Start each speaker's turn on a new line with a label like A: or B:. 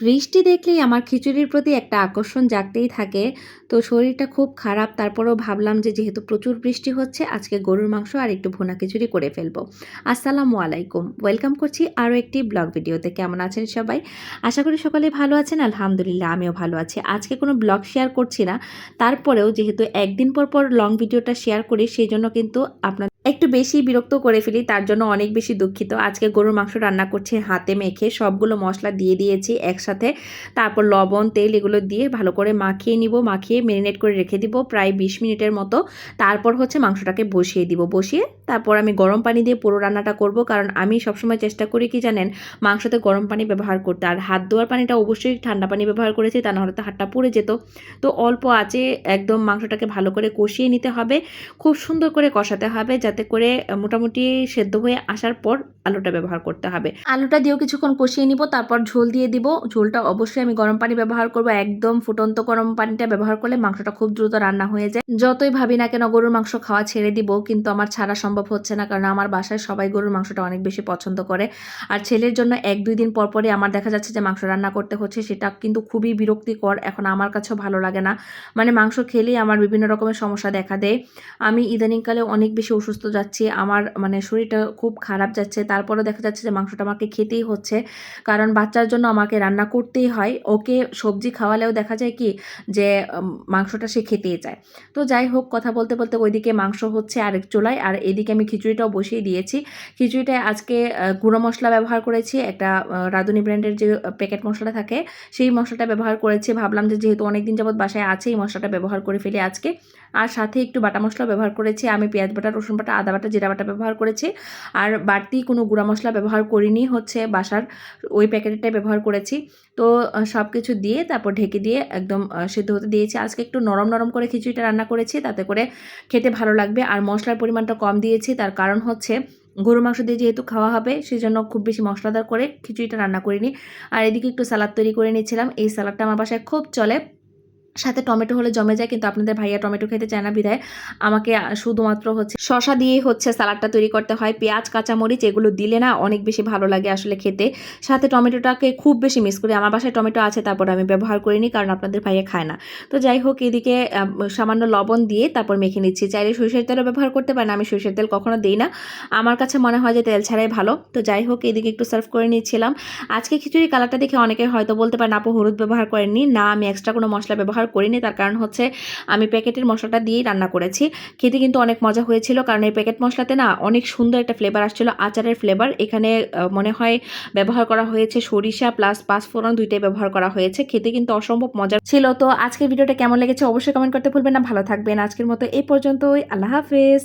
A: বৃষ্টি দেখলেই আমার খিচুড়ির প্রতি একটা আকর্ষণ জাগতেই থাকে। তো শরীরটা খুব খারাপ, তারপরেও ভাবলাম যে যেহেতু প্রচুর বৃষ্টি হচ্ছে, আজকে গরুর মাংস আর একটু ভুনা খিচুড়ি করে ফেলব। আসসালামু আলাইকুম। ওয়েলকাম করছি আরও একটি ব্লগ ভিডিওতে। কেমন আছেন সবাই? আশা করি সকলে ভালো আছেন, আলহামদুলিল্লাহ আমিও ভালো আছি। আজকে কোনো ব্লগ শেয়ার করছি না। তারপরেও যেহেতু একদিন পর পর লং ভিডিওটা শেয়ার করি, সেই জন্য কিন্তু আপনার একটু বেশি বিরক্ত করে ফেলি, তার জন্য অনেক বেশি দুঃখিত। আজকে গরুর মাংস রান্না করছি, হাতে মেখে সবগুলো মশলা দিয়ে দিয়েছি একসাথে। তারপর লবণ, তেল এগুলো দিয়ে ভালো করে মাখিয়ে নিব, মাখিয়ে মেরিনেট করে রেখে দিব প্রায় বিশ মিনিটের মতো। তারপর হচ্ছে মাংসটাকে বসিয়ে দিব। বসিয়ে তারপর আমি গরম পানি দিয়ে পুরো রান্নাটা করব, কারণ আমি সবসময় চেষ্টা করি কি জানেন, মাংসতে গরম পানি ব্যবহার করতে। আর হাত ধোয়ার পানিটা অবশ্যই ঠান্ডা পানি ব্যবহার করেছি, তা নাহলে তো হাতটা পুড়ে যেত। তো অল্প আছে একদম মাংসটাকে ভালো করে কষিয়ে নিতে হবে, খুব সুন্দর করে কষাতে হবে যাতে করে মোটামুটি সেদ্ধ হয়ে আসার পর আলুটা ব্যবহার করতে হবে। আলুটা দিয়েও কিছুক্ষণ কষিয়ে নিব, তারপর ঝোল দিয়ে দিব। ঝোলটা অবশ্যই আমি গরম পানি ব্যবহার করব, একদম ফুটন্ত গরম পানিটা ব্যবহার করলে মাংসটা খুব দ্রুত রান্না হয়ে যায়। যতই ভাবি না কেন গরুর মাংস খাওয়া ছেড়ে দিব, কিন্তু আমার ছাড়া সম্ভব হচ্ছে না, কারণ আমার বাসায় সবাই গরুর মাংসটা অনেক বেশি পছন্দ করে। আর ছেলের জন্য এক দুই দিন পর পরে আমার দেখা যাচ্ছে যে মাংস রান্না করতে হচ্ছে, সেটা কিন্তু খুবই বিরক্তিকর, এখন আমার কাছেও ভালো লাগে না। মানে মাংস খেলেই আমার বিভিন্ন রকমের সমস্যা দেখা দেয়। আমি ইদানিংকালে অনেক বেশি অসুস্থ যাচ্ছি, আমার মানে শরীরটা খুব খারাপ যাচ্ছে। তারপরে দেখা যাচ্ছে যে মাংসটা আমাকে খেতেই হচ্ছে। কারণ বাচ্চার জন্য আমাকে রান্না করতেই হয়। ওকে সবজি খাওয়ালেও দেখা যায় কি যে মাংসটা সে খেতেই চায়। তো যাই হোক, কথা বলতে বলতে ওইদিকে মাংস হচ্ছে আরেক চুলায়। আর এদিকে আমি খিচুড়িটাও বসিয়ে দিয়েছি। খিচুড়িটায় আজকে গুঁড়ো মশলা ব্যবহার করেছি। একটা রাঁধুনি ব্র্যান্ডের যে প্যাকেট মশলা থাকে, সেই মশলাটা ব্যবহার করেছি। ভাবলাম যে যেহেতু অনেক দিন যাবত বাসায় আছে, এই মশলাটা ব্যবহার করে ফেলি আজকে। আর সাথে একটু বাটা মশলা ব্যবহার করেছি। আমি পেঁয়াজ বাটা, রসুন বাটা আদা বাটা, জিরা বাটা ব্যবহার করেছি। আর বাড়তি কোনো গুঁড়া মশলা ব্যবহার করিনি হচ্ছে বাসার ওই প্যাকেটটাই ব্যবহার করেছি। তো সব কিছু দিয়ে তারপর ঢেকে দিয়ে একদম সেদ্ধ হতে দিয়েছি। আজকে একটু নরম নরম করে খিচুড়িটা রান্না করেছি, তাতে করে খেতে ভালো লাগবে। আর মশলার পরিমাণটা কম দিয়েছি, তার কারণ হচ্ছে গরু মাংস দিয়ে যেহেতু খাওয়া হবে সেই জন্য খুব বেশি মশলাদার করে খিচুড়িটা রান্না করিনি। আর এদিকে একটু সালাদ তৈরি করে নিয়েছিলাম এই স্যালাডটা আমার বাসায় খুব চলে। সাথে টমেটো হলে জমে যায়, কিন্তু আপনাদের ভাইয়া টমেটো খেতে চায় না, বিধায় আমাকে শুধুমাত্র হচ্ছে শশা দিয়েই হচ্ছে স্যালাডটা তৈরি করতে হয়, পেঁয়াজ, কাঁচামরিচ এগুলো দিলে না অনেক বেশি ভালো লাগে আসলে খেতে। সাথে টমেটোটাকে খুব বেশি মিস করি, আমার বাসায় টমেটো আছে, তারপর আমি ব্যবহার করিনি কারণ আপনাদের ভাইয়া খায় না। তো যাই হোক, এদিকে সামান্য লবণ দিয়ে তারপর মেখে নিচ্ছি। চাইলে সরিষার তেলও ব্যবহার করতে পারেন, আমি সরিষার তেল কখনো দিই না। আমার কাছে মনে হয় যে তেল ছাড়াই ভালো। তো যাই হোক, এদিকে একটু সার্ভ করে নিচ্ছিলাম। আজকে খিচুড়ি কালারটা দেখে অনেকে হয়তো বলতে পারেন, আপু হলুদ ব্যবহার করেননি। না, আমি এক্সট্রা কোনো মশলা ব্যবহার করিনি, তার কারণ হচ্ছে আমি প্যাকেটের মশলাটা দিয়েই রান্না করেছি। খেতে কিন্তু অনেক মজা হয়েছিল, কারণ এই প্যাকেট মশলাতে না অনেক সুন্দর একটা ফ্লেভার আসছিল, আচারের ফ্লেভার এখানে মনে হয় ব্যবহার করা হয়েছে সরিষা প্লাস পাঁচফোড়ন দুইটাই ব্যবহার করা হয়েছে। খেতে কিন্তু অসম্ভব মজা ছিল। তো আজকের ভিডিওটা কেমন লেগেছে অবশ্যই কমেন্ট করতে ভুলবেন না। ভালো থাকবেন। আজকের মতো এই পর্যন্তই। আল্লাহ হাফেজ।